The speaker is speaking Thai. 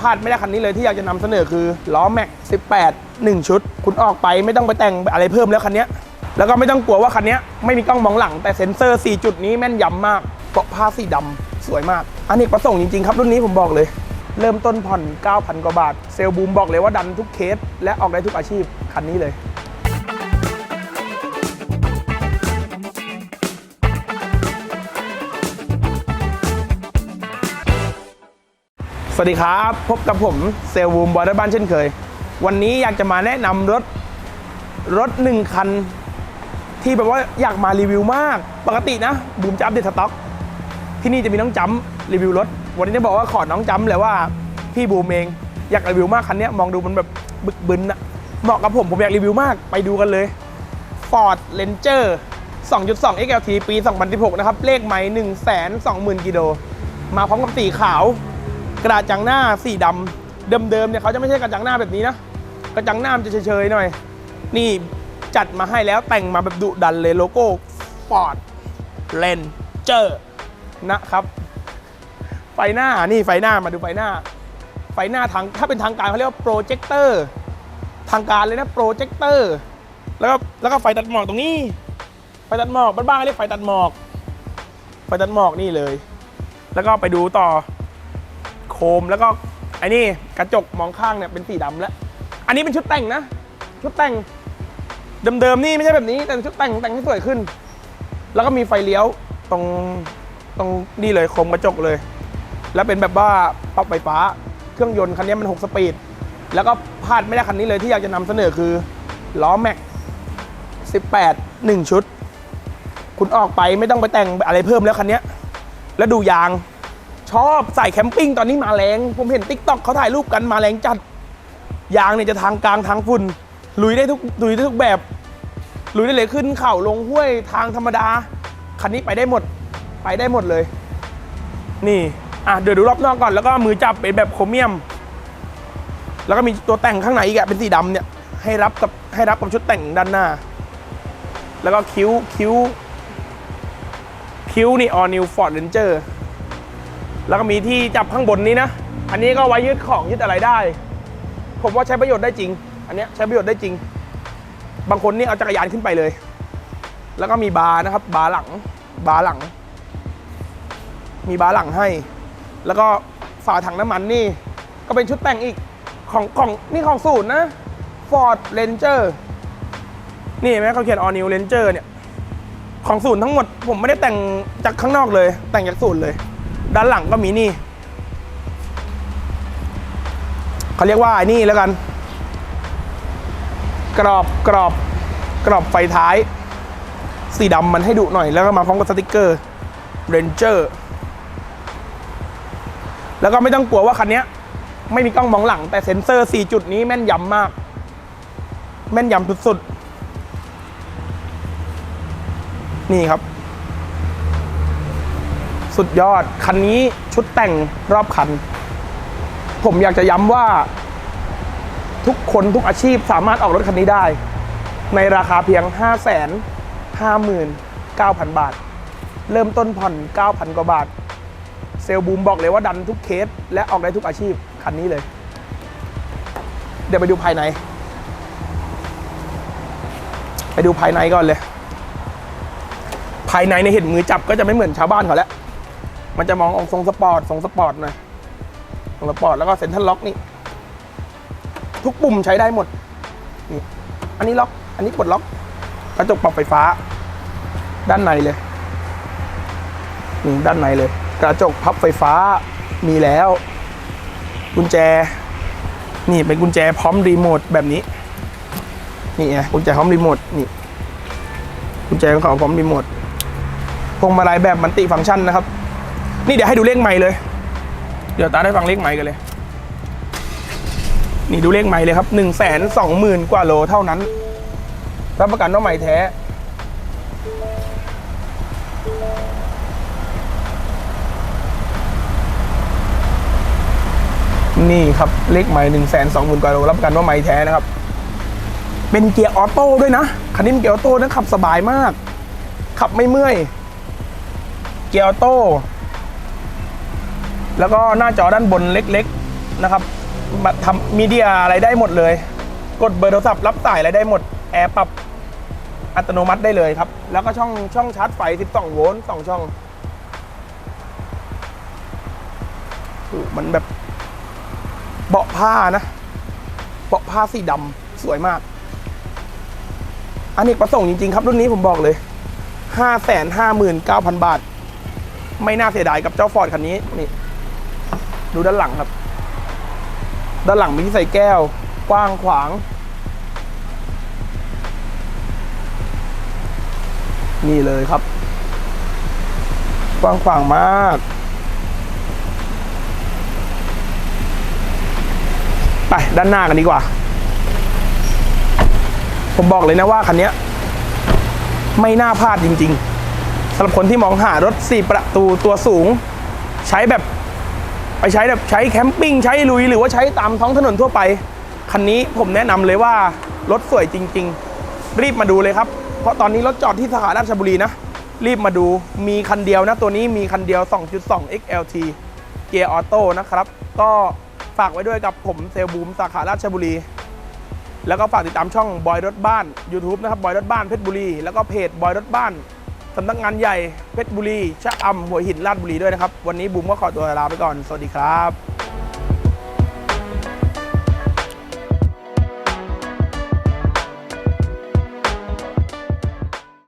พลาดไม่ได้คันนี้เลยที่อยากจะนำเสนอคือล้อแม็ก 18 1 ชุด คุณออกไปไม่ต้องไปแต่งอะไรเพิ่มแล้วคันนี้แล้วก็ไม่ต้องกลัวว่าคันนี้ไม่มีกล้องมองหลังแต่เซ็นเซอร์ 4 จุดนี้แม่นยำมากเกาะผ้าสีดำสวยมากอันนี้ประสงค์จริงๆครับรุ่นนี้ผมบอกเลย เริ่มต้นผ่อน 9,000 กว่าบาท เซลลบูมบอกเลยว่าดันทุกเคสและออกได้ทุกอาชีพคันนี้เลย วัสดีครับ พบกับผมเซลลบูมบอยบ้านเช่นเคย วันนี้อยากจะมาแนะนำรถ รถหนึ่งคัน ที่แบบว่าอยากมารีวิวมาก ปกตินะบูมจะอัปเดตสต็อก ที่นี่จะมีน้องจำรีวิวรถ วันนี้จะบอกว่าขอน้องจำเลยว่าพี่บูมเองอยากรีวิวมากคันนี้มองดูมันแบบบึกบึนอะเหมาะกับผมผมอยากรีวิวมากไปดูกันเลย Ford Ranger 2.2 XLT ปี 2016 นะครับ เลขไมล์120,000กิโลมาพร้อมกับสีขาว กระดาษจังหน้าสีดำเดิมๆเนี่ยเขาจะไม่ใช่กระจังหน้าแบบนี้นะกระจังหน้ามันจะเฉยๆหน่อย นี่จัดมาให้แล้วแต่งมาแบบดุดันเลยโลโก้ Ford Ranger นะครับ ไฟหน้านี่ไฟหน้ามาดูไฟหน้า ไฟหน้าทางถ้าเป็นทางการเขาเรียกว่าโปรเจคเตอร์ทางการเลยนะโปรเจคเตอร์แล้วก็แล้วก็ไฟตัดหมอกตรงนี้ ไฟตัดหมอกบ้านๆเรียกไฟตัดหมอก ไฟตัดหมอกนี่เลย แล้วก็ไปดูต่อ โคมแล้วก็ไอ้นี่กระจกมองข้างเนี่ยเป็นสีดำแล้ว อันนี้เป็นชุดแต่งนะ ชุดแต่งเดิมๆนี่ไม่ใช่แบบนี้ แต่ชุดแต่งแต่งให้สวยขึ้น แล้วก็มีไฟเลี้ยวตรงตรงนี่เลยโคมกระจกเลย แล้วเป็นแบบว่าปรับไฟฟ้าเครื่องยนต์คันนี้มัน 6 สปีด แล้วก็พลาดไม่ได้คันนี้เลยที่อยากจะนำเสนอคือล้อแม็ก18 1 ชุด คุณออกไปไม่ต้องไปแต่งอะไรเพิ่มแล้วคันนี้แล้วดูยาง ชอบใส่แคมปิ้งตอนนี้มาแรง ผมเห็นติ๊กต็อกเขาถ่ายรูปกันมาแรงจัด ยางเนี่ยจะทางกลางทางฝุ่น ลุยได้ทุกลุยได้ทุกแบบ ลุยได้เลยขึ้นเข่าลงห้วยทางธรรมดา คันนี้ไปได้หมด ไปได้หมดเลย นี่อะเดี๋ยวดูรอบนอกก่อนแล้วก็มือจับเป็นแบบโครเมียม แล้วก็มีตัวแต่งข้างในอีกอะเป็นสีดำเนี่ยให้รับกับให้รับกับชุดแต่งด้านหน้า แล้วก็คิ้วคิ้วคิ้วนี่ all new Ford Ranger แล้วก็มีที่จับข้างบนนี้นะ อันนี้ก็ไว้ยึดของยึดอะไรได้ ผมว่าใช้ประโยชน์ได้จริง อันนี้ใช้ประโยชน์ได้จริง บางคนนี่เอาจักรยานขึ้นไปเลย แล้วก็มีบาร์นะครับ บาร์หลัง บาร์หลัง มีบาร์หลังให้ แล้วก็ฝาถังน้ำมันนี่ ก็เป็นชุดแต่งอีก ของของนี่ของศูนย์นะ Ford Ranger นี่เห็นไหมเขาเขียน All New Ranger เนี่ย ของศูนย์ทั้งหมดผมไม่ได้แต่งจากข้างนอกเลย แต่งจากศูนย์เลย ด้านหลังก็มีนี่เขาเรียกว่าไอ้นี่แล้วกัน กรอบกรอบกรอบไฟท้าย สีดำมันให้ดุหน่อย แล้วก็มาพร้อมกับสติกเกอร์ Ranger แล้วก็ไม่ต้องกลัวว่าคันนี้ไม่มีกล้องมองหลัง แต่เซ็นเซอร์ 4 จุดนี้แม่นยำมาก แม่นยำสุดๆ นี่ครับ สุดยอด คันนี้ชุดแต่งรอบคัน ผมอยากจะย้ำว่า ทุกคนทุกอาชีพสามารถออกรถคันนี้ได้ ในราคาเพียง 5 5 9 0 0 0 บาท เริ่มต้นผ่อน 9,000 กว่าบาท เซลลบูมบอกเลยว่าดันทุกเคส และออกได้ทุกอาชีพ คันนี้เลย เดี๋ยวไปดูภายใน ไปดูภายในก่อนเลยภายในในเห็นมือจับก็จะไม่เหมือนชาวบ้านเขาแล้ว มันจะมองออกทรงสปอร์ตทรงสปอร์ตหน่อยทรงสปอร์ตแล้วก็เซ็นทรัลล็อกนี่ ทุกปุ่มใช้ได้หมดนี่อันนี้ล็อก อันนี้ปลดล็อกกระจกปรับไฟฟ้า ด้านในเลยนี่ด้านในเลย กระจกพับไฟฟ้ามีแล้ว กุญแจ นี่เป็นกุญแจพร้อมรีโมทแบบนี้ นี่ไงกุญแจพร้อมรีโมทนี่กุญแจของเขาพร้อมรีโมทพวงมาลัยแบบมันติฟังก์ชันนะครับ นี่เดี๋ยวให้ดูเลขใหม่เลย เดี๋ยวตาได้ฟังเลขใหม่กันเลย นี่ดูเลขใหม่เลยครับหนึ่งแสนสองหมื่นกว่าโลเท่านั้น รับประกันว่าใหม่แท้ นี่ครับ เลขใหม่หนึ่งแสนสองหมื่นกว่าโลรับประกันว่าใหม่แท้นะครับ เป็นเกียร์ออโต้ด้วยนะ คันนี้เป็นเกียร์ออโต้นะขับสบายมาก ขับไม่เมื่อย เกียร์ออโต้ แล้วก็หน้าจอด้านบนเล็กๆนะครับทำมีเดียอะไรได้หมดเลย กดเบอร์โทรศัพท์รับสายอะไรได้หมดแอร์ปรับอัตโนมัติได้เลยครับ แล้วก็ช่องช่องชาร์จไฟ 12 โวลต์2ช่องมันแบบเบาะผ้านะเบาะผ้าสีดำสวยมาก อันนี้ประสงค์จริง ๆ ครับ รุ่นนี้ผมบอกเลย 559,000 บาท ไม่น่าเสียดายกับเจ้าฟอร์ดคันนี้นี่ ดูด้านหลังครับ ด้านหลังมีที่ใส่แก้ว กว้างขวาง นี่เลยครับ กว้างขวางมาก ไปด้านหน้ากันดีกว่า ผมบอกเลยนะว่าคันนี้ไม่น่าพลาดจริง ๆสำหรับคนที่มองหารถ 4 ประตูตัวสูง ใช้แบบ ไปใช้แบบใช้แคมปิ้งใช้ลุยหรือว่าใช้ตามท้องถนนทั่วไป คันนี้ผมแนะนำเลยว่ารถสวยจริง ๆ รีบมาดูเลยครับ เพราะตอนนี้รถจอดที่สาขาราชบุรีนะ รีบมาดูมีคันเดียวนะ ตัวนี้มีคันเดียว 2.2 XLT เกียร์ออโต้นะครับ ก็ฝากไว้ด้วยกับผมเซลบูมสาขาราชบุรี แล้วก็ฝากติดตามช่องบอยรถบ้าน YouTube นะครับบอยรถบ้านเพชรบุรี แล้วก็เพจบอยรถบ้าน สำนักงานใหญ่เพชรบุรีชะอำหัวหินราชบุรีด้วยนะครับ วันนี้บุ๋มก็ขอตัวลาไปก่อน สวัสดีครับ